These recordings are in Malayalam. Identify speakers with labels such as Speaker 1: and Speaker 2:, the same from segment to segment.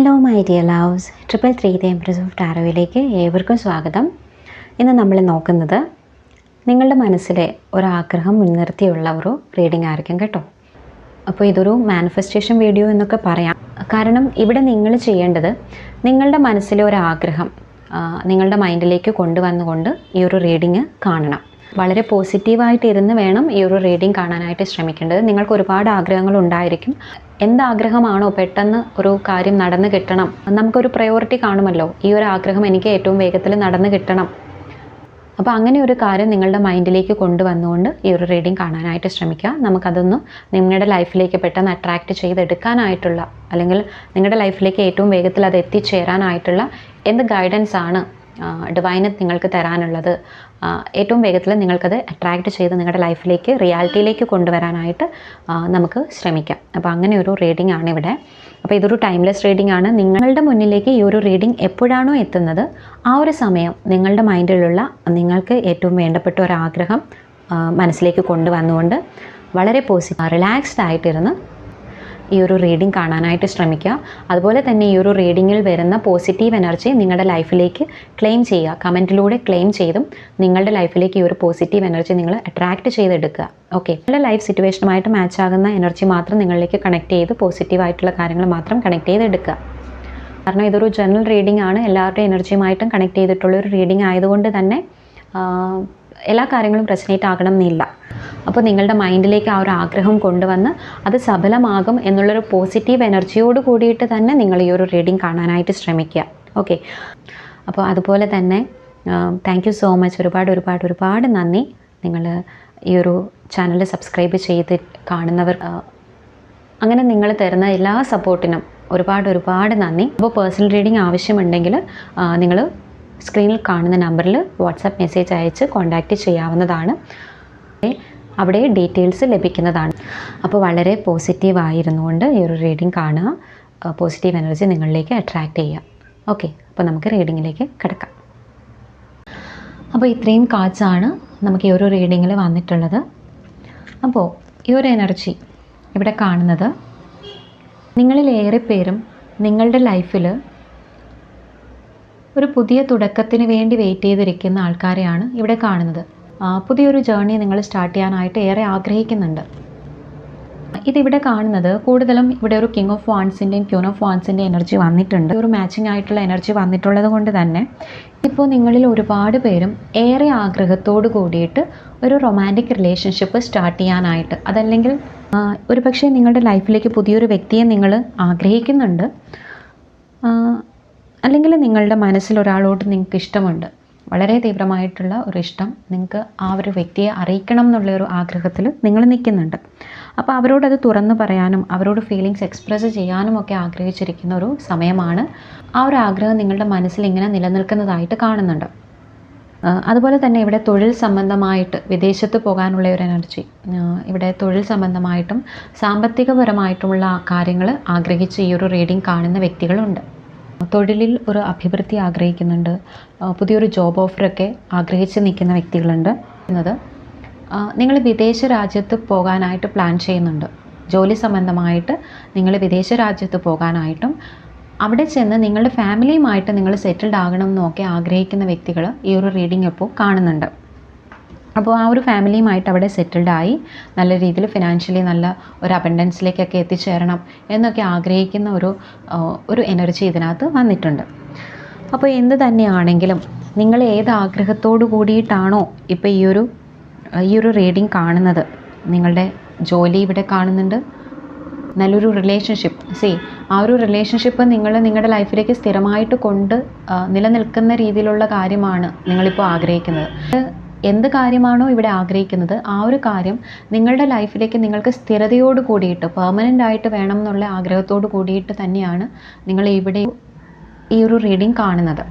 Speaker 1: Hello my dear loves triple three the empress of ടാരോയിലേക്ക് ഏവർക്കും സ്വാഗതം. ഇന്ന് നമ്മൾ നോക്കുന്നത് നിങ്ങളുടെ മനസ്സിലെ ഒരാഗ്രഹം മുൻനിർത്തിയുള്ള ഒരു റീഡിംഗ് ആയിരിക്കും കേട്ടോ. അപ്പോൾ ഇതൊരു മാനിഫെസ്റ്റേഷൻ വീഡിയോ എന്നൊക്കെ പറയാം. കാരണം ഇവിടെ നിങ്ങൾ ചെയ്യേണ്ടത് നിങ്ങളുടെ മനസ്സിലെ ഒരാഗ്രഹം നിങ്ങളുടെ മൈൻഡിലേക്ക് കൊണ്ടുവന്നുകൊണ്ട് ഈ ഒരു റീഡിങ് കാണണം. വളരെ പോസിറ്റീവായിട്ട് ഇരുന്ന് വേണം ഈ ഒരു റീഡിംഗ് കാണാനായിട്ട് ശ്രമിക്കേണ്ടത്. നിങ്ങൾക്ക് ഒരുപാട് ആഗ്രഹങ്ങൾ ഉണ്ടായിരിക്കും. എന്താഗ്രഹമാണോ പെട്ടെന്ന് ഒരു കാര്യം നടന്നു കിട്ടണം? നമുക്കൊരു പ്രയോറിറ്റി കാണുമല്ലോ. ഈ ഒരു ആഗ്രഹം എനിക്ക് ഏറ്റവും വേഗത്തിൽ നടന്നു കിട്ടണം. അപ്പോൾ അങ്ങനെ ഒരു കാര്യം നിങ്ങളുടെ മൈൻഡിലേക്ക് കൊണ്ടുവന്നുകൊണ്ട് ഈ ഒരു റീഡിംഗ് കാണാനായിട്ട് ശ്രമിക്കുക. നമുക്കതൊന്ന് നിങ്ങളുടെ ലൈഫിലേക്ക് പെട്ടെന്ന് അട്രാക്റ്റ് ചെയ്തെടുക്കാനായിട്ടുള്ള അല്ലെങ്കിൽ നിങ്ങളുടെ ലൈഫിലേക്ക് ഏറ്റവും വേഗത്തിൽ അത് എത്തിച്ചേരാനായിട്ടുള്ള എന്ത് ഗൈഡൻസ് ആണ് ഡിവൈന് നിങ്ങൾക്ക് തരാനുള്ളത്. ഏറ്റവും വേഗത്തിൽ നിങ്ങൾക്കത് അട്രാക്റ്റ് ചെയ്ത് നിങ്ങളുടെ ലൈഫിലേക്ക് റിയാലിറ്റിയിലേക്ക് കൊണ്ടുവരാനായിട്ട് നമുക്ക് ശ്രമിക്കാം. അപ്പോൾ അങ്ങനെ ഒരു റീഡിംഗ് ആണ് ഇവിടെ. അപ്പോൾ ഇതൊരു ടൈംലെസ് റീഡിംഗ് ആണ്. നിങ്ങളുടെ മുന്നിലേക്ക് ഈ ഒരു റീഡിംഗ് എപ്പോഴാണോ എത്തുന്നത് ആ ഒരു സമയം നിങ്ങളുടെ മൈൻഡിലുള്ള നിങ്ങൾക്ക് ഏറ്റവും വേണ്ടപ്പെട്ട ഒരു ആഗ്രഹം മനസ്സിലേക്ക് കൊണ്ടുവന്നുകൊണ്ട് വളരെ പോസിറ്റീവ് റിലാക്സ്ഡ് ആയിട്ടിരുന്ന് ഈ ഒരു റീഡിംഗ് കാണാനായിട്ട് ശ്രമിക്കുക. അതുപോലെ തന്നെ ഈ ഒരു റീഡിങ്ങിൽ വരുന്ന പോസിറ്റീവ് എനർജി നിങ്ങളുടെ ലൈഫിലേക്ക് ക്ലെയിം ചെയ്യുക. കമന്റിലൂടെ ക്ലെയിം ചെയ്തും നിങ്ങളുടെ ലൈഫിലേക്ക് ഈ ഒരു പോസിറ്റീവ് എനർജി നിങ്ങൾ അട്രാക്റ്റ് ചെയ്തെടുക്കുക. ഓക്കെ നിങ്ങളുടെ ലൈഫ് സിറ്റുവേഷനുമായിട്ട് മാച്ച് ആകുന്ന എനർജി മാത്രം നിങ്ങളിലേക്ക് കണക്ട് ചെയ്ത് പോസിറ്റീവായിട്ടുള്ള കാര്യങ്ങൾ മാത്രം കണക്ട് ചെയ്തെടുക്കുക. കാരണം ഇതൊരു ജനറൽ റീഡിംഗ് ആണ്. എല്ലാവരുടെയും എനർജിയുമായിട്ടും കണക്ട് ചെയ്തിട്ടുള്ള ഒരു റീഡിംഗ് ആയതുകൊണ്ട് തന്നെ എല്ലാ കാര്യങ്ങളും ആകണം എന്നില്ല അപ്പോൾ നിങ്ങളുടെ മൈൻഡിലേക്ക് ആ ഒരു ആഗ്രഹം കൊണ്ടുവന്ന് അത് സഫലമാകും എന്നുള്ളൊരു പോസിറ്റീവ് എനർജിയോട് കൂടിയിട്ട് തന്നെ നിങ്ങൾ ഈ ഒരു റീഡിങ് കാണാനായിട്ട് ശ്രമിക്കുക. ഓക്കെ. അപ്പോൾ അതുപോലെ തന്നെ താങ്ക് യു സോ മച്ച് ഒരുപാട് ഒരുപാട് ഒരുപാട് നന്ദി. നിങ്ങൾ ഈ ഒരു ചാനൽ സബ്സ്ക്രൈബ് ചെയ്ത് കാണുന്നവർ അങ്ങനെ നിങ്ങൾ തരുന്ന എല്ലാ സപ്പോർട്ടിനും ഒരുപാട് ഒരുപാട് നന്ദി. അപ്പോൾ പേഴ്സണൽ റീഡിംഗ് ആവശ്യമുണ്ടെങ്കിൽ നിങ്ങൾ സ്ക്രീനിൽ കാണുന്ന നമ്പറിൽ വാട്സാപ്പ് മെസ്സേജ് അയച്ച് കോൺടാക്റ്റ് ചെയ്യാവുന്നതാണ്. അവിടെ ഡീറ്റെയിൽസ് ലഭിക്കുന്നതാണ്. അപ്പോൾ വളരെ പോസിറ്റീവ് ആയിരുന്നുകൊണ്ട് ഈ ഒരു റീഡിംഗ് കാണുക. പോസിറ്റീവ് എനർജി നിങ്ങളിലേക്ക് അട്രാക്റ്റ് ചെയ്യുക. ഓക്കെ അപ്പോൾ നമുക്ക് റീഡിങ്ങിലേക്ക് കിടക്കാം. അപ്പോൾ ഇത്രയും കാച്ചാണ് നമുക്ക് ഈ ഒരു റീഡിങ്ങിൽ വന്നിട്ടുള്ളത്. അപ്പോൾ ഈ ഒരു എനർജി ഇവിടെ കാണുന്നത് നിങ്ങളിൽ ഏറെ പേരും നിങ്ങളുടെ ലൈഫിൽ ഒരു പുതിയ തുടക്കത്തിന് വേണ്ടി വെയിറ്റ് ചെയ്തിരിക്കുന്ന ആൾക്കാരെയാണ് ഇവിടെ കാണുന്നത്. പുതിയൊരു ജേർണി നിങ്ങൾ സ്റ്റാർട്ട് ചെയ്യാനായിട്ട് ഏറെ ആഗ്രഹിക്കുന്നുണ്ട്. ഇതിവിടെ കാണുന്നത് കൂടുതലും ഇവിടെ ഒരു കിങ് ഓഫ് വാൺസിന്റെയും ക്യൂൺ ഓഫ് വാൺസിന്റെ എനർജി വന്നിട്ടുണ്ട്. ഒരു മാച്ചിങ് ആയിട്ടുള്ള എനർജി വന്നിട്ടുള്ളത് കൊണ്ട് തന്നെ ഇപ്പോൾ നിങ്ങളിൽ ഒരുപാട് പേരും ഏറെ ആഗ്രഹത്തോട് കൂടിയിട്ട് ഒരു റൊമാന്റിക് റിലേഷൻഷിപ്പ് സ്റ്റാർട്ട് ചെയ്യാനായിട്ട് അതല്ലെങ്കിൽ ആ, ഒരു പക്ഷേ നിങ്ങളുടെ ലൈഫിലേക്ക് പുതിയൊരു വ്യക്തിയെ നിങ്ങൾ ആഗ്രഹിക്കുന്നുണ്ട്. അല്ലെങ്കിൽ നിങ്ങളുടെ മനസ്സിൽ ഒരാളോട് നിങ്ങൾക്ക് ഇഷ്ടമുണ്ട്. വളരെ തീവ്രമായിട്ടുള്ള ഒരു ഇഷ്ടം നിങ്ങൾക്ക് ആ ഒരു വ്യക്തിയെ അറിയിക്കണം എന്നുള്ള ഒരു ആഗ്രഹത്തിൽ നിങ്ങൾ നിൽക്കുന്നുണ്ട്. അപ്പോൾ അവരോടത് തുറന്നു പറയാനും അവരോട് ഫീലിങ്സ് എക്സ്പ്രസ് ചെയ്യാനും ഒക്കെ ആഗ്രഹിച്ചിരിക്കുന്ന ഒരു സമയമാണ് ആ ഒരു ആഗ്രഹം നിങ്ങളുടെ മനസ്സിൽ ഇങ്ങനെ നിലനിൽക്കുന്നതായിട്ട് കാണുന്നുണ്ട്. അതുപോലെ തന്നെ ഇവിടെ തൊഴിൽ സംബന്ധമായിട്ട് വിദേശത്ത് പോകാനുള്ള ഒരു എനർജി ഇവിടെ തൊഴിൽ സംബന്ധമായിട്ടും സാമ്പത്തികപരമായിട്ടുമുള്ള കാര്യങ്ങൾ ആഗ്രഹിച്ച് ഈ ഒരു റീഡിംഗ് കാണുന്ന വ്യക്തികളുണ്ട്. തൊഴിലിൽ ഒരു അഭിവൃദ്ധി ആഗ്രഹിക്കുന്നുണ്ട്. പുതിയൊരു ജോബ് ഓഫറൊക്കെ ആഗ്രഹിച്ച് നിൽക്കുന്ന വ്യക്തികളുണ്ട്. എന്നത് നിങ്ങൾ വിദേശ രാജ്യത്ത് പോകാനായിട്ട് പ്ലാൻ ചെയ്യുന്നുണ്ട്. ജോലി സംബന്ധമായിട്ട് നിങ്ങൾ വിദേശ രാജ്യത്ത് പോകാനായിട്ടും അവിടെ ചെന്ന് നിങ്ങളുടെ ഫാമിലിയുമായിട്ട് നിങ്ങൾ സെറ്റിൽഡ് ആകണം എന്നൊക്കെ ആഗ്രഹിക്കുന്ന വ്യക്തികൾ ഈ ഒരു റീഡിംഗ് ഇപ്പോൾ കാണുന്നുണ്ട്. അപ്പോൾ ആ ഒരു ഫാമിലിയുമായിട്ട് അവിടെ സെറ്റിൽഡ് ആയി. നല്ല രീതിയിൽ ഫിനാൻഷ്യലി നല്ല ഒരു അബൻഡൻസിലേക്കൊക്കെ എത്തിച്ചേരണം എന്നൊക്കെ ആഗ്രഹിക്കുന്ന ഒരു ഒരു എനർജി ഇതിനകത്ത് വന്നിട്ടുണ്ട്. അപ്പോൾ എന്ത് തന്നെയാണെങ്കിലും നിങ്ങൾ ഏത് ആഗ്രഹത്തോടു കൂടിയിട്ടാണോ ഇപ്പോൾ ഈ ഒരു ഈ ഒരു റീഡിങ് കാണുന്നത്. നിങ്ങളുടെ ജോലി ഇവിടെ കാണുന്നുണ്ട്. നല്ലൊരു റിലേഷൻഷിപ്പ് സി ആ ഒരു റിലേഷൻഷിപ്പ് നിങ്ങൾ നിങ്ങളുടെ ലൈഫിലേക്ക് സ്ഥിരമായിട്ട് കൊണ്ട് നിലനിൽക്കുന്ന രീതിയിലുള്ള കാര്യമാണ് നിങ്ങളിപ്പോൾ ആഗ്രഹിക്കുന്നത്. എന്ത് കാര്യമാണോ ഇവിടെ ആഗ്രഹിക്കുന്നത് ആ ഒരു കാര്യം നിങ്ങളുടെ ലൈഫിലേക്ക് നിങ്ങൾക്ക് സ്ഥിരതയോട് കൂടിയിട്ട് പെർമനന്റ് ആയിട്ട് വേണം എന്നുള്ള ആഗ്രഹത്തോട് കൂടിയിട്ട് തന്നെയാണ് നിങ്ങൾ ഇവിടെ ഈ ഒരു റീഡിങ് കാണുന്നത്.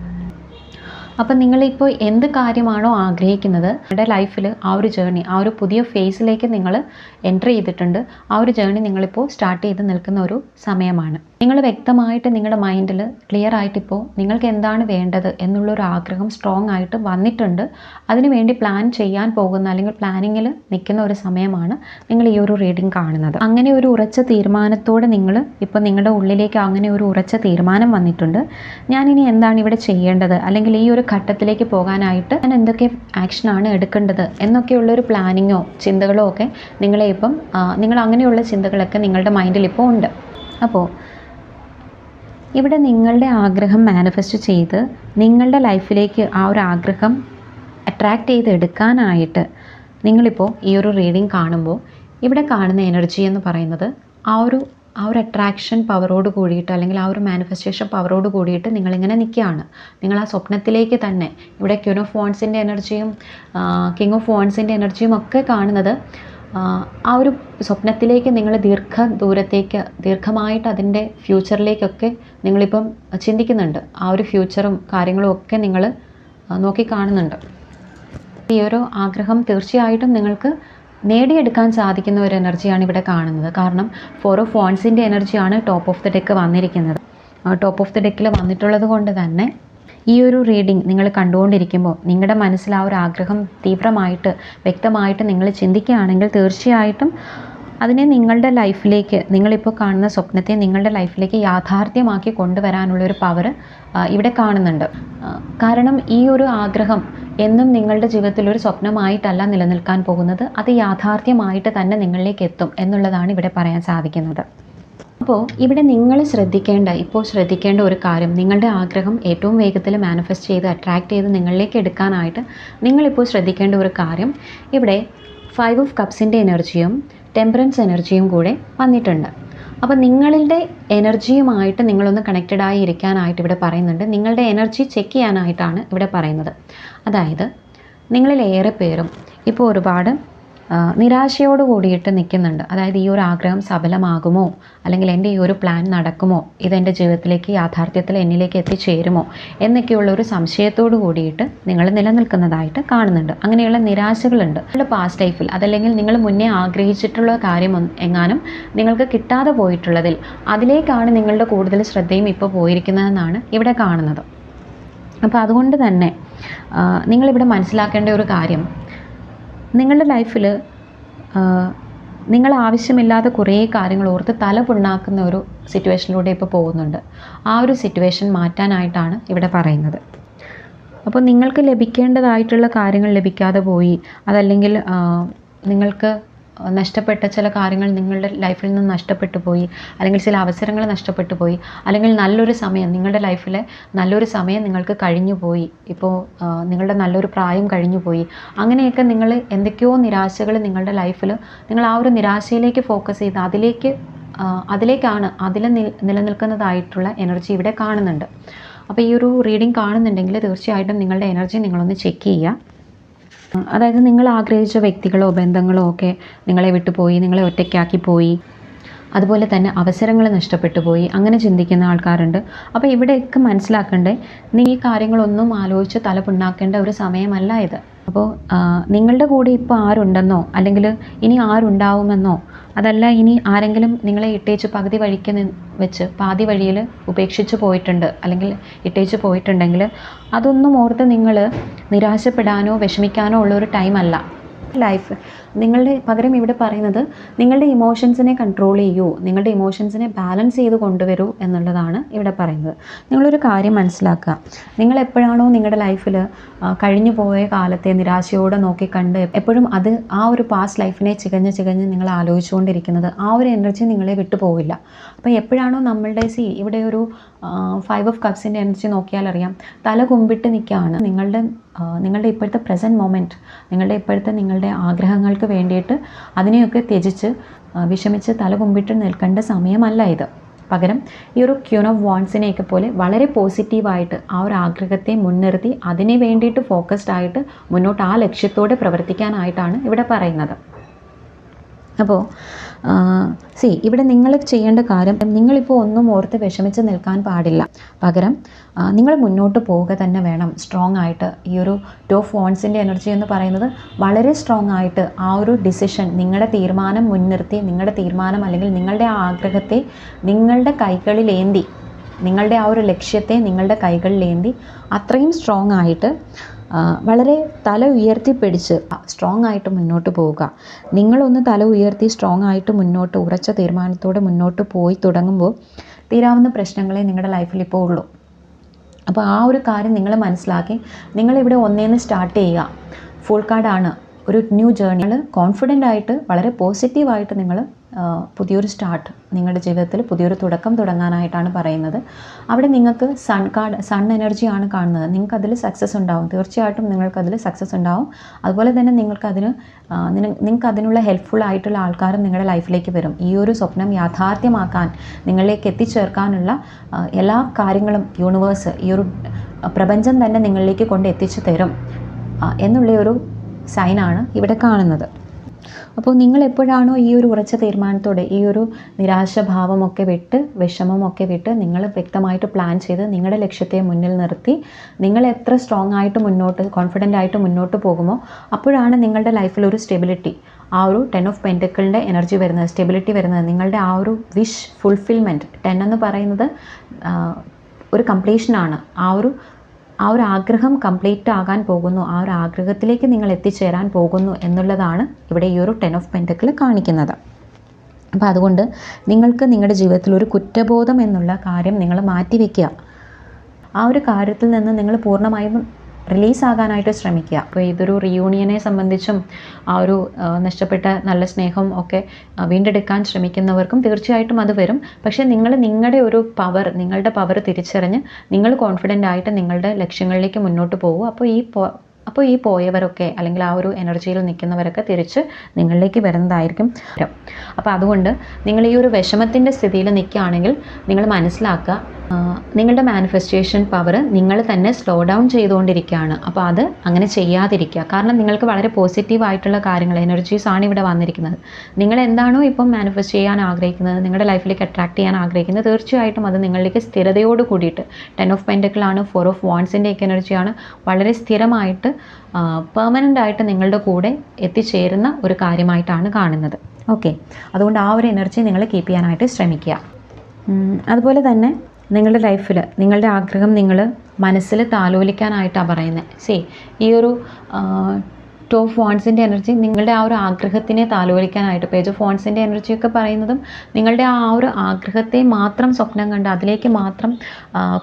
Speaker 1: അപ്പം നിങ്ങളിപ്പോൾ എന്ത് കാര്യമാണോ ആഗ്രഹിക്കുന്നത് നിങ്ങളുടെ ലൈഫിൽ ആ ഒരു ജേർണി ആ ഒരു പുതിയ ഫേസിലേക്ക് നിങ്ങൾ എന്റർ ചെയ്തിട്ടുണ്ട്. ആ ഒരു ജേർണി നിങ്ങളിപ്പോൾ സ്റ്റാർട്ട് ചെയ്ത് നിൽക്കുന്ന ഒരു സമയമാണ്. നിങ്ങൾ വ്യക്തമായിട്ട് നിങ്ങളുടെ മൈൻഡിൽ ക്ലിയർ ആയിട്ട് ആയിട്ടിപ്പോൾ നിങ്ങൾക്ക് എന്താണ് വേണ്ടത് എന്നുള്ളൊരു ആഗ്രഹം സ്ട്രോങ് ആയിട്ട് വന്നിട്ടുണ്ട്. അതിനുവേണ്ടി പ്ലാൻ ചെയ്യാൻ പോകുന്ന അല്ലെങ്കിൽ പ്ലാനിങ്ങിൽ നിൽക്കുന്ന ഒരു സമയമാണ് നിങ്ങൾ ഈ ഒരു റീഡിംഗ് കാണുന്നത്. അങ്ങനെ ഒരു ഉറച്ച തീരുമാനത്തോടെ നിങ്ങൾ ഇപ്പോൾ നിങ്ങളുടെ ഉള്ളിലേക്ക് അങ്ങനെ ഒരു ഉറച്ച തീരുമാനം വന്നിട്ടുണ്ട്. ഞാനിനി എന്താണ് ഇവിടെ ചെയ്യേണ്ടത്? അല്ലെങ്കിൽ ഈ ഒരു ഘട്ടത്തിലേക്ക് പോകാനായിട്ട് ഞാൻ എന്തൊക്കെ ആക്ഷനാണ് എടുക്കേണ്ടത്? എന്നൊക്കെയുള്ളൊരു പ്ലാനിങ്ങോ ചിന്തകളോ ഒക്കെ നിങ്ങളെ ഇപ്പം നിങ്ങൾ അങ്ങനെയുള്ള ചിന്തകളൊക്കെ നിങ്ങളുടെ മൈൻഡിൽ ഇപ്പോൾ ഉണ്ട്. അപ്പോൾ ഇവിടെ നിങ്ങളുടെ ആഗ്രഹം മാനിഫെസ്റ്റ് ചെയ്ത് നിങ്ങളുടെ ലൈഫിലേക്ക് ആ ഒരു ആഗ്രഹം അട്രാക്റ്റ് ചെയ്ത് എടുക്കാനായിട്ട് നിങ്ങളിപ്പോൾ ഈ ഒരു റീഡിങ് കാണുമ്പോൾ ഇവിടെ കാണുന്ന എനർജി എന്ന് പറയുന്നത് ആ ഒരു ആ ഒരു അട്രാക്ഷൻ പവറോട് കൂടിയിട്ട് അല്ലെങ്കിൽ ആ ഒരു മാനിഫെസ്റ്റേഷൻ പവറോട് കൂടിയിട്ട് നിങ്ങളിങ്ങനെ നിൽക്കുകയാണ്. നിങ്ങൾ ആ സ്വപ്നത്തിലേക്ക് തന്നെ ഇവിടെ ക്യൂൻ ഓഫ് ഫോൺസിന്റെ എനർജിയും കിങ് ഓഫ് ഫോൺസിന്റെ എനർജിയും ഒക്കെ കാണുന്നത് ആ, ഒരു സ്വപ്നത്തിലേക്ക് നിങ്ങൾ ദീർഘ ദൂരത്തേക്ക് ദീർഘമായിട്ട് അതിന്റെ ഫ്യൂച്ചറിലേക്കൊക്കെ നിങ്ങളിപ്പം ചിന്തിക്കുന്നുണ്ട്. ആ ഒരു ഫ്യൂച്ചറും കാര്യങ്ങളും ഒക്കെ നിങ്ങൾ നോക്കി കാണുന്നുണ്ട് ഈ ഒരു ആഗ്രഹം തീർച്ചയായിട്ടും നിങ്ങൾക്ക് നേടിയെടുക്കാൻ സാധിക്കുന്ന ഒരു എനർജിയാണ് ഇവിടെ കാണുന്നത്. കാരണം ഫോർ ഓഫ് ഫോൺസിന്റെ എനർജിയാണ് ടോപ്പ് ഓഫ് ദി ഡെക്ക് വന്നിരിക്കുന്നത്. ടോപ്പ് ഓഫ് ദി ഡെക്കിൽ വന്നിട്ടുള്ളത് കൊണ്ട് തന്നെ ഈ ഒരു റീഡിംഗ് നിങ്ങൾ കണ്ടുകൊണ്ടിരിക്കുമ്പോൾ നിങ്ങളുടെ മനസ്സിൽ ആ ഒരു ആഗ്രഹം തീവ്രമായിട്ട് വ്യക്തമായിട്ട് നിങ്ങൾ ചിന്തിക്കുകയാണെങ്കിൽ തീർച്ചയായിട്ടും അതിനെ നിങ്ങളുടെ ലൈഫിലേക്ക് നിങ്ങളിപ്പോൾ കാണുന്ന സ്വപ്നത്തെ നിങ്ങളുടെ ലൈഫിലേക്ക് യാഥാർത്ഥ്യമാക്കി കൊണ്ടുവരാനുള്ളൊരു പവർ ഇവിടെ കാണുന്നുണ്ട്. കാരണം ഈ ഒരു ആഗ്രഹം എന്നും നിങ്ങളുടെ ജീവിതത്തിൽ ഒരു സ്വപ്നമായിട്ടല്ല നിലനിൽക്കാൻ പോകുന്നത് അത് യാഥാർത്ഥ്യമായിട്ട് തന്നെ നിങ്ങളിലേക്ക് എത്തും എന്നുള്ളതാണ് ഇവിടെ പറയാൻ സാധിക്കുന്നത്. അപ്പോൾ ഇവിടെ നിങ്ങൾ ശ്രദ്ധിക്കേണ്ട ഇപ്പോൾ ശ്രദ്ധിക്കേണ്ട ഒരു കാര്യം നിങ്ങളുടെ ആഗ്രഹം ഏറ്റവും വേഗത്തിൽ മാനിഫെസ്റ്റ് ചെയ്ത് അട്രാക്റ്റ് ചെയ്ത് നിങ്ങളിലേക്ക് എടുക്കാനായിട്ട് നിങ്ങളിപ്പോൾ ശ്രദ്ധിക്കേണ്ട ഒരു കാര്യം ഇവിടെ ഫൈവ് ഓഫ് കപ്സിന്റെ എനർജിയും ടെമ്പറൻസ് എനർജിയും കൂടെ വന്നിട്ടുണ്ട്. അപ്പോൾ നിങ്ങളുടെ എനർജിയുമായിട്ട് നിങ്ങളൊന്ന് കണക്റ്റഡ് ആയി ഇരിക്കാനായിട്ട് ഇവിടെ പറയുന്നുണ്ട്. നിങ്ങളുടെ എനർജി ചെക്ക് ചെയ്യാനായിട്ടാണ് ഇവിടെ പറയുന്നത്. അതായത് നിങ്ങളിൽ ഏറെ പേരും ഇപ്പോൾ ഒരുപാട് നിരാശയോട് കൂടിയിട്ട് നിൽക്കുന്നുണ്ട്. അതായത് ഈ ഒരു ആഗ്രഹം സഫലമാകുമോ? അല്ലെങ്കിൽ എന്റെ ഈ ഒരു പ്ലാൻ നടക്കുമോ? ഇതെന്റെ ജീവിതത്തിലേക്ക് യാഥാർത്ഥ്യത്തിൽ എന്നിലേക്ക് എത്തിച്ചേരുമോ? എന്നൊക്കെയുള്ള ഒരു സംശയത്തോട് കൂടിയിട്ട് നിങ്ങൾ നിലനിൽക്കുന്നതായിട്ട് കാണുന്നുണ്ട്. അങ്ങനെയുള്ള നിരാശകളുണ്ട്. നിങ്ങളുടെ പാസ്റ്റ് ലൈഫിൽ അതല്ലെങ്കിൽ നിങ്ങൾ മുന്നേ ആഗ്രഹിച്ചിട്ടുള്ള കാര്യം എങ്ങാനും നിങ്ങൾക്ക് കിട്ടാതെ പോയിട്ടുള്ളതിൽ അതിലേക്കാണ് നിങ്ങളുടെ കൂടുതൽ ശ്രദ്ധയും ഇപ്പോൾ പോയിരിക്കുന്നതെന്നാണ് ഇവിടെ കാണുന്നത്. അപ്പോൾ അതുകൊണ്ട് തന്നെ നിങ്ങളിവിടെ മനസ്സിലാക്കേണ്ട ഒരു കാര്യം നിങ്ങളുടെ ലൈഫിൽ നിങ്ങൾ ആവശ്യമില്ലാതെ കുറേ കാര്യങ്ങൾ ഓർത്ത് തല പുണ്ണാക്കുന്ന ഒരു സിറ്റുവേഷനിലൂടെ ഇപ്പോൾ പോകുന്നുണ്ട്. ആ ഒരു സിറ്റുവേഷൻ മാറ്റാനായിട്ടാണ് ഇവിടെ പറയുന്നത്. അപ്പോൾ നിങ്ങൾക്ക് ലഭിക്കേണ്ടതായിട്ടുള്ള കാര്യങ്ങൾ ലഭിക്കാതെ പോയി അതല്ലെങ്കിൽ നിങ്ങൾക്ക് നഷ്ടപ്പെട്ട ചില കാര്യങ്ങൾ നിങ്ങളുടെ ലൈഫിൽ നിന്ന് നഷ്ടപ്പെട്ടു പോയി അല്ലെങ്കിൽ ചില അവസരങ്ങൾ നഷ്ടപ്പെട്ടു പോയി അല്ലെങ്കിൽ നല്ലൊരു സമയം നിങ്ങളുടെ ലൈഫിലെ നല്ലൊരു സമയം നിങ്ങൾക്ക് കഴിഞ്ഞു പോയി. ഇപ്പോൾ നിങ്ങളുടെ നല്ലൊരു പ്രായം കഴിഞ്ഞു പോയി. അങ്ങനെയൊക്കെ നിങ്ങൾ എന്തൊക്കെയോ നിരാശകൾ നിങ്ങളുടെ ലൈഫിൽ നിങ്ങൾ ആ ഒരു നിരാശയിലേക്ക് ഫോക്കസ് ചെയ്ത് അതിലേക്ക് അതിലേക്കാണ് അതിൽ നിലനിൽക്കുന്നതായിട്ടുള്ള എനർജി ഇവിടെ കാണുന്നുണ്ട്. അപ്പോൾ ഈ ഒരു റീഡിംഗ് കാണുന്നുണ്ടെങ്കിൽ തീർച്ചയായിട്ടും നിങ്ങളുടെ എനർജി നിങ്ങളൊന്ന് ചെക്ക് ചെയ്യുക. അതായത് നിങ്ങൾ ആഗ്രഹിച്ച വ്യക്തികളോ ബന്ധങ്ങളോ ഒക്കെ നിങ്ങളെ വിട്ടുപോയി നിങ്ങളെ ഒറ്റയ്ക്കാക്കി പോയി. അതുപോലെ തന്നെ അവസരങ്ങൾ നഷ്ടപ്പെട്ടു പോയി. അങ്ങനെ ചിന്തിക്കുന്ന ആൾക്കാരുണ്ട്. അപ്പോൾ ഇവിടെയൊക്കെ മനസ്സിലാക്കണ്ടേ നീ ഈ കാര്യങ്ങളൊന്നും ആലോചിച്ച് തല പുണ്ണാക്കേണ്ട ഒരു സമയമല്ല ഇത്. അപ്പോൾ നിങ്ങളുടെ കൂടെ ഇപ്പോൾ ആരുണ്ടെന്നോ അല്ലെങ്കിൽ ഇനി ആരുണ്ടാവുമെന്നോ അതല്ല ഇനി ആരെങ്കിലും നിങ്ങളെ ഇട്ടേച്ച് പകുതി വഴിക്ക് വെച്ച് പാതി വഴിയിൽ ഉപേക്ഷിച്ച് പോയിട്ടുണ്ട് അല്ലെങ്കിൽ ഇട്ടേച്ച് പോയിട്ടുണ്ടെങ്കിൽ അതൊന്നും ഓർത്ത് നിങ്ങൾ നിരാശപ്പെടാനോ വിഷമിക്കാനോ ഉള്ളൊരു ടൈമല്ല ലൈഫ് നിങ്ങളുടെ പകരം ഇവിടെ പറയുന്നത് നിങ്ങളുടെ ഇമോഷൻസിനെ കൺട്രോൾ ചെയ്യൂ നിങ്ങളുടെ ഇമോഷൻസിനെ ബാലൻസ് ചെയ്ത് കൊണ്ടുവരൂ എന്നുള്ളതാണ് ഇവിടെ പറയുന്നത്. നിങ്ങളൊരു കാര്യം മനസ്സിലാക്കുക. നിങ്ങൾ എപ്പോഴാണോ നിങ്ങളുടെ ലൈഫിൽ കഴിഞ്ഞു പോയ കാലത്തെ നിരാശയോടെ നോക്കിക്കണ്ട് എപ്പോഴും അത് ആ ഒരു പാസ്റ്റ് ലൈഫിനെ ചികഞ്ഞ് ചികഞ്ഞ് നിങ്ങൾ ആലോചിച്ചുകൊണ്ടിരിക്കുന്നത് ആ ഒരു എനർജി നിങ്ങളെ വിട്ടു പോവില്ല. അപ്പോൾ എപ്പോഴാണോ നമ്മളുടെ സി ഇവിടെ ഒരു ഫൈവ് ഓഫ് കപ്സിന്റെ എനർജി നോക്കിയാൽ അറിയാം തല കുമ്പിട്ട് നിൽക്കുകയാണ് നിങ്ങളുടെ നിങ്ങളുടെ ഇപ്പോഴത്തെ പ്രസന്റ് മൊമെന്റ് നിങ്ങളുടെ ഇപ്പോഴത്തെ നിങ്ങളുടെ ആഗ്രഹങ്ങൾക്ക് വേണ്ടിയിട്ട് അതിനെയൊക്കെ ത്യജിച്ച് വിഷമിച്ച് തല കുമ്പിട്ട് നിൽക്കേണ്ട സമയമല്ല ഇത്. പകരം ഈ ഒരു ക്യൂൺ ഓഫ് വാൺസിനെയൊക്കെ പോലെ വളരെ പോസിറ്റീവായിട്ട് ആ ഒരു ആഗ്രഹത്തെ മുൻനിർത്തി അതിനെ വേണ്ടിയിട്ട് ഫോക്കസ്ഡ് ആയിട്ട് മുന്നോട്ട് ആ ലക്ഷ്യത്തോടെ പ്രവർത്തിക്കാനായിട്ടാണ് ഇവിടെ പറയുന്നത്. അപ്പോൾ സി ഇവിടെ നിങ്ങൾ ചെയ്യേണ്ട കാര്യം നിങ്ങളിപ്പോൾ ഒന്നും ഓർത്ത് വിഷമിച്ച് നിൽക്കാൻ പാടില്ല. പകരം നിങ്ങൾ മുന്നോട്ട് പോവുക തന്നെ വേണം. സ്ട്രോങ് ആയിട്ട് ഈ ഒരു ടോ ഫോൺസിന്റെ എനർജി എന്ന് പറയുന്നത് വളരെ സ്ട്രോങ് ആയിട്ട് ആ ഒരു ഡിസിഷൻ നിങ്ങളുടെ തീരുമാനം മുൻനിർത്തി നിങ്ങളുടെ തീരുമാനം അല്ലെങ്കിൽ നിങ്ങളുടെ ആഗ്രഹത്തെ നിങ്ങളുടെ കൈകളിലേന്തി നിങ്ങളുടെ ആ ഒരു ലക്ഷ്യത്തെ നിങ്ങളുടെ കൈകളിലേന്തി അത്രയും സ്ട്രോങ് ആയിട്ട് വളരെ തല ഉയർത്തിപ്പിടിച്ച് സ്ട്രോങ് ആയിട്ട് മുന്നോട്ട് പോവുക. നിങ്ങളൊന്ന് തല ഉയർത്തി സ്ട്രോങ് ആയിട്ട് മുന്നോട്ട് ഉറച്ച തീരുമാനത്തോടെ മുന്നോട്ട് പോയി തുടങ്ങുമ്പോൾ തീരാവുന്ന പ്രശ്നങ്ങളെ നിങ്ങളുടെ ലൈഫിൽ ഇപ്പോൾ ഉള്ളൂ. അപ്പോൾ ആ ഒരു കാര്യം നിങ്ങൾ മനസ്സിലാക്കി നിങ്ങളിവിടെ ഒന്നേന്ന് സ്റ്റാർട്ട് ചെയ്യുക. ഫുൾ കാർഡാണ് ഒരു ന്യൂ ജേർണികൾ കോൺഫിഡന്റ് ആയിട്ട് വളരെ പോസിറ്റീവായിട്ട് നിങ്ങൾ പുതിയൊരു സ്റ്റാർട്ട് നിങ്ങളുടെ ജീവിതത്തിൽ പുതിയൊരു തുടക്കം തുടങ്ങാനായിട്ടാണ് പറയുന്നത്. അവിടെ നിങ്ങൾക്ക് സൺ കാർഡ് സൺ എനർജിയാണ് കാണുന്നത്. നിങ്ങൾക്ക് അതിൽ സക്സസ് ഉണ്ടാവും. തീർച്ചയായിട്ടും നിങ്ങൾക്ക് അതിൽ സക്സസ് ഉണ്ടാവും. അതുപോലെ തന്നെ നിങ്ങൾക്കതിന് നിങ്ങൾക്ക് അതിനുള്ള ഹെൽപ്ഫുൾ ആയിട്ടുള്ള ആൾക്കാരും നിങ്ങളുടെ ലൈഫിലേക്ക് വരും. ഈ ഒരു സ്വപ്നം യാഥാർത്ഥ്യമാക്കാൻ നിങ്ങളിലേക്ക് എത്തിച്ചേർക്കാനുള്ള എല്ലാ കാര്യങ്ങളും യൂണിവേഴ്സ് ഈ ഒരു പ്രപഞ്ചം തന്നെ നിങ്ങളിലേക്ക് കൊണ്ട് എത്തിച്ചു തരും എന്നുള്ള ഒരു സൈനാണ് ഇവിടെ കാണുന്നത്. അപ്പോൾ നിങ്ങൾ എപ്പോഴാണോ ഈ ഒരു ഉറച്ച തീരുമാനത്തോടെ ഈ ഒരു നിരാശഭാവമൊക്കെ വിട്ട് വിഷമമൊക്കെ വിട്ട് നിങ്ങൾ വ്യക്തമായിട്ട് പ്ലാൻ ചെയ്ത് നിങ്ങളുടെ ലക്ഷ്യത്തെ മുന്നിൽ നിർത്തി നിങ്ങൾ എത്ര സ്ട്രോങ് ആയിട്ട് മുന്നോട്ട് കോൺഫിഡന്റ് ആയിട്ട് മുന്നോട്ട് പോകുമോ അപ്പോഴാണ് നിങ്ങളുടെ ലൈഫിൽ ഒരു സ്റ്റെബിലിറ്റി ആ ഒരു ടെൻ ഓഫ് പെന്റക്കിളിന്റെ എനർജി വരുന്നത് സ്റ്റെബിലിറ്റി വരുന്നത്. നിങ്ങളുടെ ആ ഒരു വിഷ് ഫുൾഫിൽമെന്റ് ടെൻ എന്ന് പറയുന്നത് ഒരു കംപ്ലീഷനാണ് ആ ഒരു ആ ഒരു ആഗ്രഹം കംപ്ലീറ്റ് ആകാൻ പോകുന്നു ആ ഒരു ആഗ്രഹത്തിലേക്ക് നിങ്ങൾ എത്തിച്ചേരാൻ പോകുന്നു എന്നുള്ളതാണ് ഇവിടെ ഈ ഒരു ടെൻ ഓഫ് പെന്റക്കിൾ കാണിക്കുന്നത്. അപ്പോൾ അതുകൊണ്ട് നിങ്ങൾക്ക് നിങ്ങളുടെ ജീവിതത്തിൽ ഒരു കുറ്റബോധം എന്നുള്ള കാര്യം നിങ്ങൾ മാറ്റിവെക്കുക. ആ ഒരു കാര്യത്തിൽ നിന്ന് നിങ്ങൾ പൂർണമായും റിലീസ് ആകാനായിട്ട് ശ്രമിക്കുക. അപ്പോൾ ഇതൊരു റിയൂണിയനെ സംബന്ധിച്ചും ആ ഒരു നഷ്ടപ്പെട്ട നല്ല സ്നേഹം ഒക്കെ വീണ്ടെടുക്കാൻ ശ്രമിക്കുന്നവർക്കും തീർച്ചയായിട്ടും അത് വരും. പക്ഷേ നിങ്ങൾ നിങ്ങളുടെ ഒരു പവർ നിങ്ങളുടെ പവർ തിരിച്ചറിഞ്ഞ് നിങ്ങൾ കോൺഫിഡന്റ് ആയിട്ട് നിങ്ങളുടെ ലക്ഷ്യങ്ങളിലേക്ക് മുന്നോട്ട് പോകും അപ്പോൾ ഈ അപ്പോൾ ഈ പോയവരൊക്കെ അല്ലെങ്കിൽ ആ ഒരു എനർജിയിൽ നിൽക്കുന്നവരൊക്കെ തിരിച്ച് നിങ്ങളിലേക്ക് വരുന്നതായിരിക്കും. അപ്പോൾ അതുകൊണ്ട് നിങ്ങൾ ഈ ഒരു വിഷമത്തിന്റെ സ്ഥിതിയിൽ നിൽക്കുകയാണെങ്കിൽ നിങ്ങൾ മനസ്സിലാക്കുക നിങ്ങളുടെ മാനിഫെസ്റ്റേഷൻ പവർ നിങ്ങൾ തന്നെ സ്ലോ ഡൗൺ ചെയ്തുകൊണ്ടിരിക്കുകയാണ്. അപ്പോൾ അത് അങ്ങനെ ചെയ്യാതിരിക്കുക. കാരണം നിങ്ങൾക്ക് വളരെ പോസിറ്റീവ് ആയിട്ടുള്ള കാര്യങ്ങൾ എനർജീസ് ആണ് ഇവിടെ വന്നിരിക്കുന്നത്. നിങ്ങൾ എന്താണോ ഇപ്പം മാനിഫെസ്റ്റ് ചെയ്യാൻ ആഗ്രഹിക്കുന്നത് നിങ്ങളുടെ ലൈഫിലേക്ക് അട്രാക്ട് ചെയ്യാൻ ആഗ്രഹിക്കുന്നത് തീർച്ചയായിട്ടും അത് നിങ്ങളിലേക്ക് സ്ഥിരതയോട് കൂടിയിട്ട് ടെൻ ഓഫ് പെന്റക്കിളാണ് ഫോർ ഓഫ് വാൺസിന്റെ ഒക്കെ എനർജിയാണ് വളരെ സ്ഥിരമായിട്ട് പെർമനന്റ് ആയിട്ട് നിങ്ങളുടെ കൂടെ എത്തിച്ചേരുന്ന ഒരു കാര്യമായിട്ടാണ് കാണുന്നത്. ഓക്കെ അതുകൊണ്ട് ആ ഒരു എനർജി നിങ്ങൾ കീപ്പ് ചെയ്യാനായിട്ട് ശ്രമിക്കുക. അതുപോലെ തന്നെ നിങ്ങളുടെ ലൈഫിൽ നിങ്ങളുടെ ആഗ്രഹം നിങ്ങൾ മനസ്സിൽ താലോലിക്കാനായിട്ടാണ് പറയുന്നത്. സേ ഈ ഒരു ടോപ്പ് ഫോൺസിന്റെ എനർജി നിങ്ങളുടെ ആ ഒരു ആഗ്രഹത്തിനെ താലോലിക്കാനായിട്ട് പേജ് ഓഫ് ഫോൺസിന്റെ എനർജിയൊക്കെ പറയുന്നതും നിങ്ങളുടെ ആ ഒരു ആഗ്രഹത്തെ മാത്രം സ്വപ്നം കണ്ട് അതിലേക്ക് മാത്രം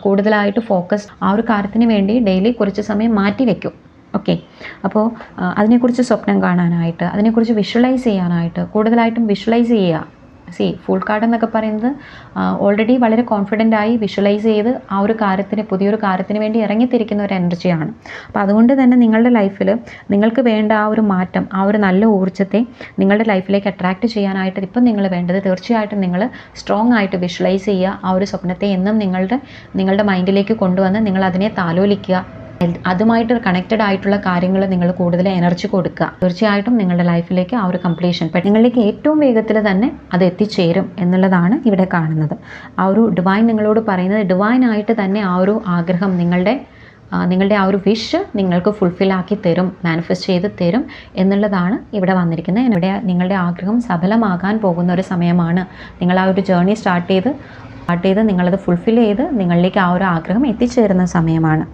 Speaker 1: കൂടുതലായിട്ട് ഫോക്കസ് ആ ഒരു കാര്യത്തിന് വേണ്ടി ഡെയിലി കുറച്ച് സമയം മാറ്റി വയ്ക്കും ഓക്കെ അപ്പോൾ അതിനെക്കുറിച്ച് സ്വപ്നം കാണാനായിട്ട് അതിനെക്കുറിച്ച് വിഷ്വലൈസ് ചെയ്യാനായിട്ട് കൂടുതലായിട്ടും വിഷ്വലൈസ് ചെയ്യുക. സി ഫുൾ കാർഡ് എന്നൊക്കെ പറയുന്നത് ഓൾറെഡി വളരെ കോൺഫിഡന്റ് ആയി വിഷ്വലൈസ് ചെയ്ത് ആ ഒരു കാര്യത്തിന് പുതിയൊരു കാര്യത്തിന് വേണ്ടി ഇറങ്ങിത്തിരിക്കുന്ന ഒരു എനർജിയാണ് അപ്പോൾ അതുകൊണ്ട് തന്നെ നിങ്ങളുടെ ലൈഫിൽ നിങ്ങൾക്ക് വേണ്ട ആ ഒരു മാറ്റം ആ ഒരു നല്ല ഊർജത്തെ നിങ്ങളുടെ ലൈഫിലേക്ക് അട്രാക്റ്റ് ചെയ്യാനായിട്ട് ഇപ്പം നിങ്ങൾ വേണ്ടത് തീർച്ചയായിട്ടും നിങ്ങൾ സ്ട്രോങ് ആയിട്ട് വിഷ്വലൈസ് ചെയ്യുക ആ ഒരു സ്വപ്നത്തെ എന്നും നിങ്ങളുടെ നിങ്ങളുടെ മൈൻഡിലേക്ക് കൊണ്ടുവന്ന് നിങ്ങൾ അതിനെ താലോലിക്കുക. അതുമായിട്ട് കണക്റ്റഡ് ആയിട്ടുള്ള കാര്യങ്ങൾ നിങ്ങൾ കൂടുതൽ എനർജി കൊടുക്കുക. തീർച്ചയായിട്ടും നിങ്ങളുടെ ലൈഫിലേക്ക് ആ ഒരു കംപ്ലീഷൻ നിങ്ങളിലേക്ക് ഏറ്റവും വേഗത്തിൽ തന്നെ അത് എത്തിച്ചേരും എന്നുള്ളതാണ് ഇവിടെ കാണുന്നത്. ആ ഒരു ഡിവൈൻ നിങ്ങളോട് പറയുന്നത് ഡിവൈൻ ആയിട്ട് തന്നെ ആ ഒരു ആഗ്രഹം നിങ്ങളുടെ നിങ്ങളുടെ ആ ഒരു വിഷ് നിങ്ങൾക്ക് ഫുൾഫിൽ ആക്കി തരും മാനിഫെസ്റ്റ് ചെയ്ത് തരും എന്നുള്ളതാണ് ഇവിടെ വന്നിരിക്കുന്നത്. ഇവിടെ നിങ്ങളുടെ ആഗ്രഹം സഫലമാകാൻ പോകുന്ന ഒരു സമയമാണ്. നിങ്ങൾ ആ ഒരു ജേർണി സ്റ്റാർട്ട് ചെയ്ത് സ്റ്റാർട്ട് ചെയ്ത് നിങ്ങളത് ഫുൾഫിൽ ചെയ്ത് നിങ്ങളിലേക്ക് ആ ഒരു ആഗ്രഹം എത്തിച്ചേരുന്ന സമയമാണ്.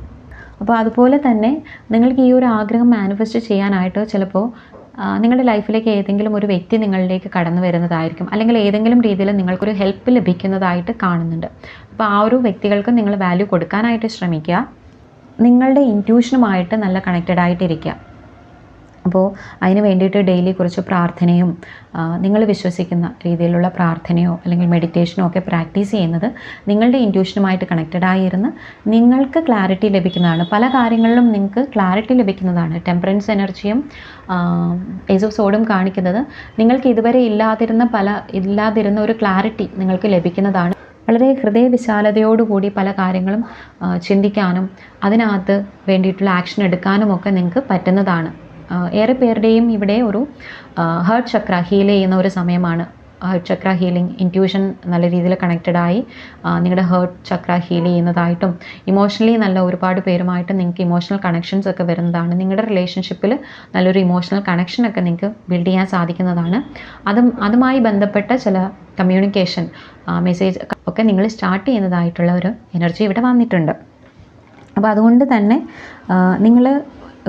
Speaker 1: അപ്പോൾ അതുപോലെ തന്നെ നിങ്ങൾക്ക് ഈ ഒരു ആഗ്രഹം മാനിഫെസ്റ്റ് ചെയ്യാനായിട്ട് ചിലപ്പോൾ നിങ്ങളുടെ ലൈഫിലേക്ക് ഏതെങ്കിലും ഒരു വ്യക്തി നിങ്ങളിലേക്ക് കടന്നു വരുന്നതായിരിക്കും. അല്ലെങ്കിൽ ഏതെങ്കിലും രീതിയിൽ നിങ്ങൾക്കൊരു ഹെൽപ്പ് ലഭിക്കുന്നതായിട്ട് കാണുന്നുണ്ട്. അപ്പോൾ ആ ഒരു വ്യക്തികൾക്ക് നിങ്ങൾ വാല്യൂ കൊടുക്കാനായിട്ട് ശ്രമിക്കുക. നിങ്ങളുടെ ഇന്റ്യൂഷനുമായിട്ട് നല്ല കണക്റ്റഡ് ആയിട്ടിരിക്കുക. അപ്പോൾ അതിന് വേണ്ടിയിട്ട് ഡെയിലി കുറച്ച് പ്രാർത്ഥനയും നിങ്ങൾ വിശ്വസിക്കുന്ന രീതിയിലുള്ള പ്രാർത്ഥനയോ അല്ലെങ്കിൽ മെഡിറ്റേഷനോ ഒക്കെ പ്രാക്ടീസ് ചെയ്യുന്നത് നിങ്ങളുടെ ഇന്റ്യൂഷനുമായിട്ട് കണക്റ്റഡ് ആയിരുന്ന് നിങ്ങൾക്ക് ക്ലാരിറ്റി ലഭിക്കുന്നതാണ്. പല കാര്യങ്ങളിലും നിങ്ങൾക്ക് ക്ലാരിറ്റി ലഭിക്കുന്നതാണ്. ടെമ്പറൻസ് എനർജിയും ഏസ് ഓഫ് സോഡും കാണിക്കുന്നത് നിങ്ങൾക്ക് ഇതുവരെ ഇല്ലാതിരുന്ന പല ഇല്ലാതിരുന്ന ഒരു ക്ലാരിറ്റി നിങ്ങൾക്ക് ലഭിക്കുന്നതാണ്. വളരെ ഹൃദയവിശാലതയോടുകൂടി പല കാര്യങ്ങളും ചിന്തിക്കാനും അതിനകത്ത് വേണ്ടിയിട്ടുള്ള ആക്ഷൻ എടുക്കാനും ഒക്കെ നിങ്ങൾക്ക് പറ്റുന്നതാണ്. ഏറെ പേരുടെയും ഇവിടെ ഒരു ഹേർട്ട് ചക്ര ഹീൽ ചെയ്യുന്ന ഒരു സമയമാണ്. ഹേർട്ട് ചക്ര ഹീലിംഗ് ഇന്റ്യൂഷൻ നല്ല രീതിയിൽ കണക്റ്റഡ് ആയി നിങ്ങളുടെ ഹേർട്ട് ചക്ര ഹീൽ ചെയ്യുന്നതായിട്ടും ഇമോഷണലി നല്ല ഒരുപാട് പേരുമായിട്ട് നിങ്ങൾക്ക് ഇമോഷണൽ കണക്ഷൻസ് ഒക്കെ വരുന്നതാണ്. നിങ്ങളുടെ റിലേഷൻഷിപ്പിൽ നല്ലൊരു ഇമോഷണൽ കണക്ഷൻ ഒക്കെ നിങ്ങൾക്ക് ബിൽഡ് ചെയ്യാൻ സാധിക്കുന്നതാണ്. അതും അതുമായി ബന്ധപ്പെട്ട ചില കമ്മ്യൂണിക്കേഷൻ മെസ്സേജ് ഒക്കെ നിങ്ങൾ സ്റ്റാർട്ട് ചെയ്യുന്നതായിട്ടുള്ള ഒരു എനർജി ഇവിടെ വന്നിട്ടുണ്ട്. അപ്പോൾ അതുകൊണ്ട് തന്നെ നിങ്ങൾ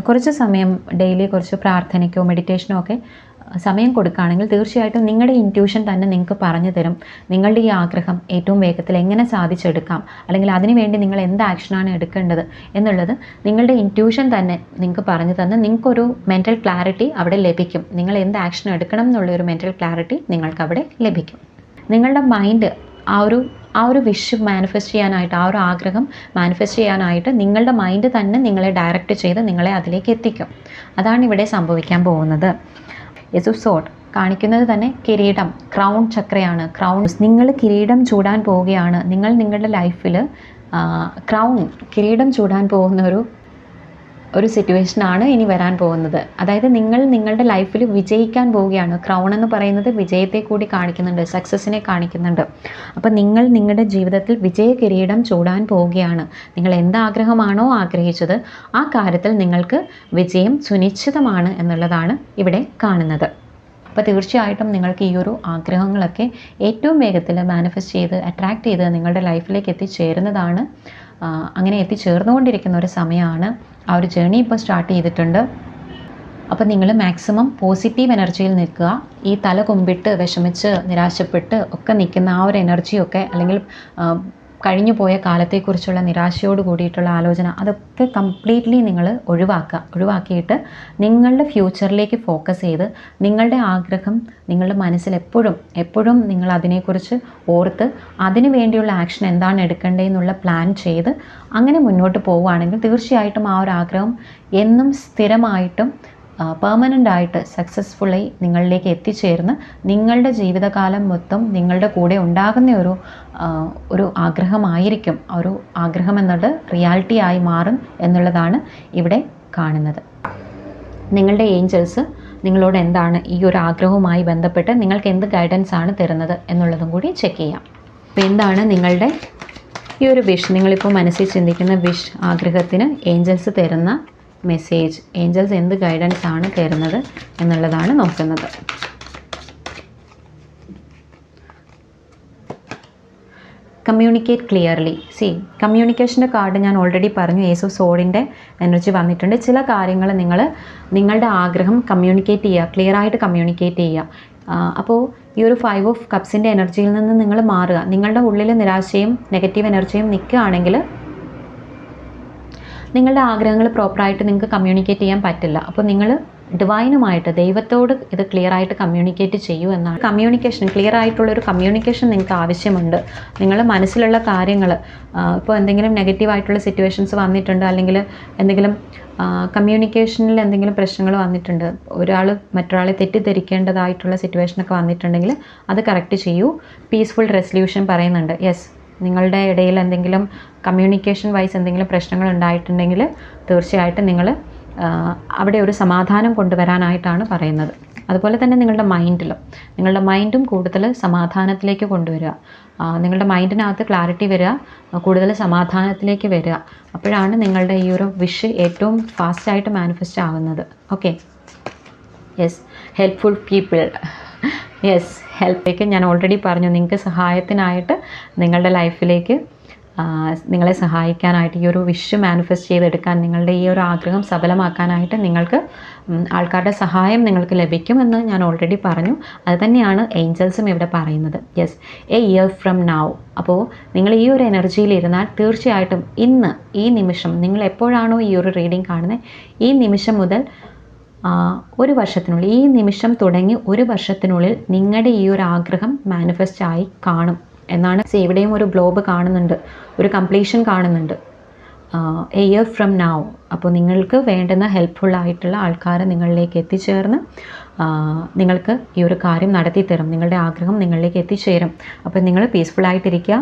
Speaker 1: കുറച്ച് സമയം ഡെയിലി കുറച്ച് പ്രാർത്ഥനയ്ക്കോ മെഡിറ്റേഷനോ ഒക്കെ സമയം കൊടുക്കുകയാണെങ്കിൽ തീർച്ചയായിട്ടും നിങ്ങളുടെ ഇന്റ്യൂഷൻ തന്നെ നിങ്ങൾക്ക് പറഞ്ഞു തരും. നിങ്ങളുടെ ഈ ആഗ്രഹം ഏറ്റവും വേഗത്തിൽ എങ്ങനെ സാധിച്ചെടുക്കാം അല്ലെങ്കിൽ അതിനുവേണ്ടി നിങ്ങൾ എന്ത് ആക്ഷനാണ് എടുക്കേണ്ടത് എന്നുള്ളത് നിങ്ങളുടെ ഇന്റ്യൂഷൻ തന്നെ നിങ്ങൾക്ക് പറഞ്ഞു തന്ന് നിങ്ങൾക്കൊരു മെന്റൽ ക്ലാരിറ്റി അവിടെ ലഭിക്കും. നിങ്ങൾ എന്ത് ആക്ഷൻ എടുക്കണം എന്നുള്ളൊരു മെന്റൽ ക്ലാരിറ്റി നിങ്ങൾക്ക് അവിടെ ലഭിക്കും. നിങ്ങളുടെ മൈൻഡ് ആ ഒരു ആ ഒരു വിഷ് മാനിഫെസ്റ്റ് ചെയ്യാനായിട്ട് ആ ഒരു ആഗ്രഹം മാനിഫെസ്റ്റ് ചെയ്യാനായിട്ട് നിങ്ങളുടെ മൈൻഡ് തന്നെ നിങ്ങളെ ഡയറക്റ്റ് ചെയ്ത് നിങ്ങളെ അതിലേക്ക് എത്തിക്കും. അതാണ് ഇവിടെ സംഭവിക്കാൻ പോകുന്നത്. യസുസോട്ട് കാണിക്കുന്നത് തന്നെ കിരീടം ക്രൗൺ ചക്രയാണ്. ക്രൗൺ നിങ്ങൾ കിരീടം ചൂടാൻ പോവുകയാണ്. നിങ്ങൾ നിങ്ങളുടെ ലൈഫിൽ ക്രൗൺ കിരീടം ചൂടാൻ പോകുന്ന ഒരു ഒരു സിറ്റുവേഷൻ ആണ് ഇനി വരാൻ പോകുന്നത്. അതായത് നിങ്ങൾ നിങ്ങളുടെ ലൈഫിൽ വിജയിക്കാൻ പോവുകയാണ്. ക്രൗൺ എന്ന് പറയുന്നത് വിജയത്തെ കൂടി കാണിക്കുന്നുണ്ട് സക്സസ്സിനെ കാണിക്കുന്നുണ്ട്. അപ്പോൾ നിങ്ങൾ നിങ്ങളുടെ ജീവിതത്തിൽ വിജയ കിരീടം ചൂടാൻ പോവുകയാണ്. നിങ്ങൾ എന്ത് ആഗ്രഹമാണോ ആഗ്രഹിച്ചത് ആ കാര്യത്തിൽ നിങ്ങൾക്ക് വിജയം സുനിശ്ചിതമാണ് എന്നുള്ളതാണ് ഇവിടെ കാണുന്നത്. അപ്പോൾ തീർച്ചയായിട്ടും നിങ്ങൾക്ക് ഈ ഒരു ആഗ്രഹങ്ങളൊക്കെ ഏറ്റവും വേഗത്തിൽ മാനിഫെസ്റ്റ് ചെയ്ത് അട്രാക്റ്റ് ചെയ്ത് നിങ്ങളുടെ ലൈഫിലേക്ക് എത്തിച്ചേരുന്നതാണ്. അങ്ങനെ എത്തിച്ചേർന്നുകൊണ്ടിരിക്കുന്ന ഒരു സമയമാണ് ആ ഒരു ജേണി ഇപ്പോൾ സ്റ്റാർട്ട് ചെയ്തിട്ടുണ്ട്. അപ്പോൾ നിങ്ങൾ മാക്സിമം പോസിറ്റീവ് എനർജിയിൽ നിൽക്കുക. ഈ തല കുമ്പിട്ട് വിഷമിച്ച് നിരാശപ്പെട്ട് ഒക്കെ നിൽക്കുന്ന ആ ഒരു എനർജിയൊക്കെ അല്ലെങ്കിൽ ആ, കഴിഞ്ഞു പോയ കാലത്തെക്കുറിച്ചുള്ള നിരാശയോട് കൂടിയിട്ടുള്ള ആലോചന അതൊക്കെ കംപ്ലീറ്റ്ലി നിങ്ങൾ ഒഴിവാക്കുക. ഒഴിവാക്കിയിട്ട് നിങ്ങളുടെ ഫ്യൂച്ചറിലേക്ക് ഫോക്കസ് ചെയ്ത് നിങ്ങളുടെ ആഗ്രഹം നിങ്ങളുടെ മനസ്സിൽ എപ്പോഴും എപ്പോഴും നിങ്ങൾ അതിനെക്കുറിച്ച് ഓർത്ത് അതിനു വേണ്ടിയുള്ള ആക്ഷൻ എന്താണ് എടുക്കേണ്ടതെന്നുള്ള പ്ലാൻ ചെയ്ത് അങ്ങനെ മുന്നോട്ട് പോവുകയാണെങ്കിൽ തീർച്ചയായിട്ടും ആ ഒരു ആഗ്രഹം എന്നും സ്ഥിരമായിട്ടും പെർമനന്റ് ആയിട്ട് സക്സസ്ഫുള്ളി നിങ്ങളിലേക്ക് എത്തിച്ചേർന്ന് നിങ്ങളുടെ ജീവിതകാലം മൊത്തം നിങ്ങളുടെ കൂടെ ഉണ്ടാകുന്ന ഒരു ഒരു ആഗ്രഹമായിരിക്കും. ഒരു ആഗ്രഹം എന്നത് റിയാലിറ്റി ആയി മാറും എന്നുള്ളതാണ് ഇവിടെ കാണുന്നത്. നിങ്ങളുടെ ഏഞ്ചൽസ് നിങ്ങളോട് എന്താണ് ഈ ഒരു ആഗ്രഹവുമായി ബന്ധപ്പെട്ട് നിങ്ങൾക്ക് എന്ത് ഗൈഡൻസ് ആണ് തരുന്നത് എന്നുള്ളതും കൂടി ചെക്ക് ചെയ്യാം. അപ്പോൾ എന്താണ് നിങ്ങളുടെ ഈ ഒരു വിഷ് നിങ്ങളിപ്പോൾ മനസ്സിൽ ചിന്തിക്കുന്ന വിഷ് ആഗ്രഹത്തിന് ഏഞ്ചൽസ് തരുന്ന മെസ്സേജ് ഏഞ്ചൽസ് എന്ത് ഗൈഡൻസ് ആണ് തരുന്നത് എന്നുള്ളതാണ് നോക്കുന്നത്. കമ്മ്യൂണിക്കേറ്റ് ക്ലിയർലി സി കമ്മ്യൂണിക്കേഷന്റെ കാർഡ് ഞാൻ ഓൾറെഡി പറഞ്ഞു. യേസു സോഡിന്റെ എനർജി വന്നിട്ടുണ്ട്. ചില കാര്യങ്ങൾ നിങ്ങൾ നിങ്ങളുടെ ആഗ്രഹം കമ്മ്യൂണിക്കേറ്റ് ചെയ്യുക. ക്ലിയർ ആയിട്ട് കമ്മ്യൂണിക്കേറ്റ് ചെയ്യുക. അപ്പോൾ ഈ ഒരു ഫൈവ് ഓഫ് കപ്സിന്റെ എനർജിയിൽ നിന്ന് നിങ്ങൾ മാറുക. നിങ്ങളുടെ ഉള്ളിൽ നിരാശയും നെഗറ്റീവ് എനർജിയും നിൽക്കുകയാണെങ്കിൽ നിങ്ങളുടെ ആഗ്രഹങ്ങൾ പ്രോപ്പറായിട്ട് നിങ്ങൾക്ക് കമ്മ്യൂണിക്കേറ്റ് ചെയ്യാൻ പറ്റില്ല. അപ്പോൾ നിങ്ങൾ ഡിവൈനുമായിട്ട് ദൈവത്തോട് ഇത് ക്ലിയർ ആയിട്ട് കമ്മ്യൂണിക്കേറ്റ് ചെയ്യൂ എന്നാണ്. കമ്മ്യൂണിക്കേഷൻ ക്ലിയർ ആയിട്ടുള്ള ഒരു കമ്മ്യൂണിക്കേഷൻ നിങ്ങൾക്ക് ആവശ്യമുണ്ട്. നിങ്ങൾ മനസ്സിലുള്ള കാര്യങ്ങൾ ഇപ്പോൾ എന്തെങ്കിലും നെഗറ്റീവ് ആയിട്ടുള്ള സിറ്റുവേഷൻസ് വന്നിട്ടുണ്ട് അല്ലെങ്കിൽ എന്തെങ്കിലും കമ്മ്യൂണിക്കേഷനിൽ എന്തെങ്കിലും പ്രശ്നങ്ങൾ വന്നിട്ടുണ്ട് ഒരാൾ മറ്റൊരാളെ തെറ്റിദ്ധരിക്കേണ്ടതായിട്ടുള്ള സിറ്റുവേഷനൊക്കെ വന്നിട്ടുണ്ടെങ്കിൽ അത് കറക്റ്റ് ചെയ്യൂ. പീസ്ഫുൾ റെസൊല്യൂഷൻ പറയുന്നുണ്ട്. യെസ് നിങ്ങളുടെ ഇടയിൽ എന്തെങ്കിലും കമ്മ്യൂണിക്കേഷൻ വൈസ് എന്തെങ്കിലും പ്രശ്നങ്ങൾ ഉണ്ടായിട്ടുണ്ടെങ്കിൽ തീർച്ചയായിട്ടും നിങ്ങൾ അവിടെ ഒരു സമാധാനം കൊണ്ടുവരാനായിട്ടാണ് പറയുന്നത്. അതുപോലെ തന്നെ നിങ്ങളുടെ മൈൻഡിലും നിങ്ങളുടെ മൈൻഡും കൂടുതൽ സമാധാനത്തിലേക്ക് കൊണ്ടുവരിക. നിങ്ങളുടെ മൈൻഡിനകത്ത് ക്ലാരിറ്റി വരിക കൂടുതൽ സമാധാനത്തിലേക്ക് വരിക. അപ്പോഴാണ് നിങ്ങളുടെ ഈ ഒരു വിഷ് ഏറ്റവും ഫാസ്റ്റായിട്ട് മാനിഫെസ്റ്റ് ആകുന്നത് okay yes helpful people yes ഹെൽപ്പിലേക്ക് ഞാൻ ഓൾറെഡി പറഞ്ഞു. നിങ്ങൾക്ക് സഹായത്തിനായിട്ട് നിങ്ങളുടെ ലൈഫിലേക്ക് നിങ്ങളെ സഹായിക്കാനായിട്ട് ഈ ഒരു വിഷ് മാനിഫെസ്റ്റ് ചെയ്തെടുക്കാൻ നിങ്ങളുടെ ഈ ഒരു ആഗ്രഹം സഫലമാക്കാനായിട്ട് നിങ്ങൾക്ക് ആൾക്കാരുടെ സഹായം നിങ്ങൾക്ക് ലഭിക്കുമെന്ന് ഞാൻ ഓൾറെഡി പറഞ്ഞു. അത് തന്നെയാണ് ഏഞ്ചൽസും ഇവിടെ പറയുന്നത്. Yes a year from now അപ്പോൾ നിങ്ങൾ ഈ ഒരു എനർജിയിൽ ഇരുന്നാൽ തീർച്ചയായിട്ടും ഇന്ന് ഈ നിമിഷം നിങ്ങൾ എപ്പോഴാണോ ഈ ഒരു റീഡിംഗ് കാണുന്നത് ഈ നിമിഷം മുതൽ ഒരു വർഷത്തിനുള്ളിൽ ഈ നിമിഷം തുടങ്ങി ഒരു വർഷത്തിനുള്ളിൽ നിങ്ങളുടെ ഈ ഒരു ആഗ്രഹം മാനിഫെസ്റ്റ് ആയി കാണും. എന്നാണ് എവിടെയും ഒരു ഗ്ലോബ് കാണുന്നുണ്ട് ഒരു കംപ്ലീഷൻ കാണുന്നുണ്ട്. എ ഇയർ ഫ്രം നൗ അപ്പോൾ നിങ്ങൾക്ക് വേണ്ടുന്ന ഹെൽപ്ഫുൾ ആയിട്ടുള്ള ആൾക്കാർ നിങ്ങളിലേക്ക് എത്തിച്ചേർന്ന് നിങ്ങൾക്ക് ഈ ഒരു കാര്യം നടത്തി തരും നിങ്ങളുടെ ആഗ്രഹം നിങ്ങളിലേക്ക് എത്തിച്ചേരും. അപ്പോൾ നിങ്ങൾ പീസ്ഫുൾ ആയിട്ടിരിക്കുക.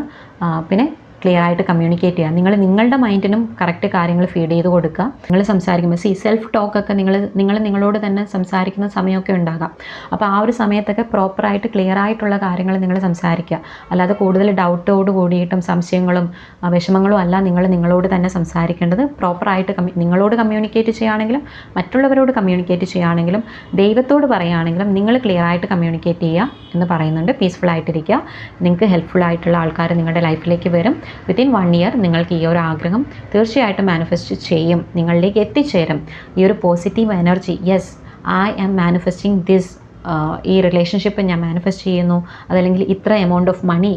Speaker 1: പിന്നെ ക്ലിയർ ആയിട്ട് കമ്മ്യൂണിക്കേറ്റ് ചെയ്യുക നിങ്ങൾ നിങ്ങളുടെ മൈൻഡിനും കറക്റ്റ് കാര്യങ്ങൾ ഫീഡ് ചെയ്ത് കൊടുക്കുക. നിങ്ങൾ സംസാരിക്കുമ്പോൾ സി സെൽഫ് ടോക്കൊക്കെ നിങ്ങൾ നിങ്ങൾ നിങ്ങളോട് തന്നെ സംസാരിക്കുന്ന സമയമൊക്കെ ഉണ്ടാകാം. അപ്പോൾ ആ ഒരു സമയത്തൊക്കെ പ്രോപ്പറായിട്ട് ക്ലിയർ ആയിട്ടുള്ള കാര്യങ്ങൾ നിങ്ങൾ സംസാരിക്കുക. അല്ലാതെ കൂടുതൽ ഡൗട്ടോട് കൂടിയിട്ടും സംശയങ്ങളും വിഷമങ്ങളും അല്ല നിങ്ങൾ നിങ്ങളോട് തന്നെ സംസാരിക്കേണ്ടത്. പ്രോപ്പറായിട്ട് കമ്മ്യൂ നിങ്ങളോട് കമ്മ്യൂണിക്കേറ്റ് ചെയ്യുകയാണെങ്കിലും മറ്റുള്ളവരോട് കമ്മ്യൂണിക്കേറ്റ് ചെയ്യുകയാണെങ്കിലും ദൈവത്തോട് പറയുകയാണെങ്കിലും നിങ്ങൾ ക്ലിയർ ആയിട്ട് കമ്മ്യൂണിക്കേറ്റ് ചെയ്യുക എന്ന് പറയുന്നുണ്ട്. പീസ്ഫുൾ ആയിട്ടിരിക്കുക. നിങ്ങൾക്ക് ഹെൽപ്ഫുൾ ആയിട്ടുള്ള ആൾക്കാർ നിങ്ങളുടെ ലൈഫിലേക്ക് വരും. വിത്തിൻ വൺ ഇയർ നിങ്ങൾക്ക് ഈ ഒരു ആഗ്രഹം തീർച്ചയായിട്ടും മാനിഫെസ്റ്റ് ചെയ്യും. നിങ്ങളിലേക്ക് എത്തിച്ചേരും. ഈ ഒരു positive energy yes I am manifesting this ഈ റിലേഷൻഷിപ്പ് ഞാൻ മാനിഫെസ്റ്റ് ചെയ്യുന്നു. അതല്ലെങ്കിൽ ഇത്ര എമൗണ്ട് ഓഫ് മണി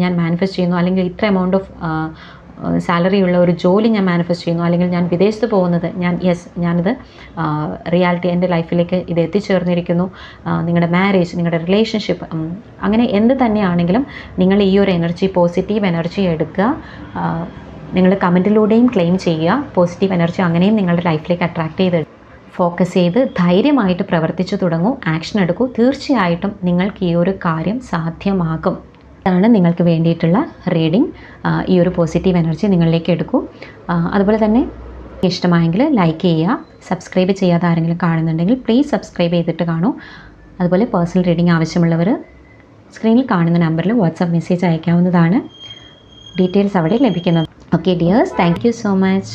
Speaker 1: ഞാൻ മാനിഫെസ്റ്റ് ചെയ്യുന്നു. അല്ലെങ്കിൽ ഇത്ര എമൗണ്ട് ഓഫ് സാലറി ഉള്ള ഒരു ജോലി ഞാൻ മാനിഫെസ്റ്റ് ചെയ്യുന്നു. അല്ലെങ്കിൽ ഞാൻ വിദേശത്ത് പോകുന്നത് ഞാൻ യെസ് ഞാനിത് റിയാലിറ്റി എന്റെ ലൈഫിലേക്ക് ഇത് എത്തിച്ചേർന്നിരിക്കുന്നു. നിങ്ങളുടെ മാരേജ് നിങ്ങളുടെ റിലേഷൻഷിപ്പ് അങ്ങനെ എന്ത് തന്നെയാണെങ്കിലും നിങ്ങൾ ഈ ഒരു എനർജി പോസിറ്റീവ് എനർജി എടുക്കുക. നിങ്ങൾ കമന്റിലൂടെയും ക്ലെയിം ചെയ്യുക. പോസിറ്റീവ് എനർജി അങ്ങനെയും നിങ്ങളുടെ ലൈഫിലേക്ക് അട്രാക്ട് ചെയ്ത് ഫോക്കസ് ചെയ്ത് ധൈര്യമായിട്ട് പ്രവർത്തിച്ചു തുടങ്ങൂ. ആക്ഷൻ എടുക്കൂ. തീർച്ചയായിട്ടും നിങ്ങൾക്ക് ഈ ഒരു കാര്യം സാധ്യമാകും. ഇതാണ് നിങ്ങൾക്ക് വേണ്ടിയിട്ടുള്ള റീഡിംഗ് ഈ ഒരു പോസിറ്റീവ് എനർജി നിങ്ങളിലേക്ക് എടുക്കൂ. അതുപോലെ തന്നെ ഇഷ്ടമായെങ്കിൽ ലൈക്ക് ചെയ്യുക സബ്സ്ക്രൈബ് ചെയ്യാതെ ആരെങ്കിലും കാണുന്നുണ്ടെങ്കിൽ പ്ലീസ് സബ്സ്ക്രൈബ് ചെയ്തിട്ട് കാണൂ. അതുപോലെ പേഴ്സണൽ റീഡിംഗ് ആവശ്യമുള്ളവർ സ്ക്രീനിൽ കാണുന്ന നമ്പറിൽ വാട്സാപ്പ് മെസ്സേജ് അയക്കാവുന്നതാണ്. ഡീറ്റെയിൽസ് അവിടെ ലഭിക്കുന്നത്. Okay dears thank you so much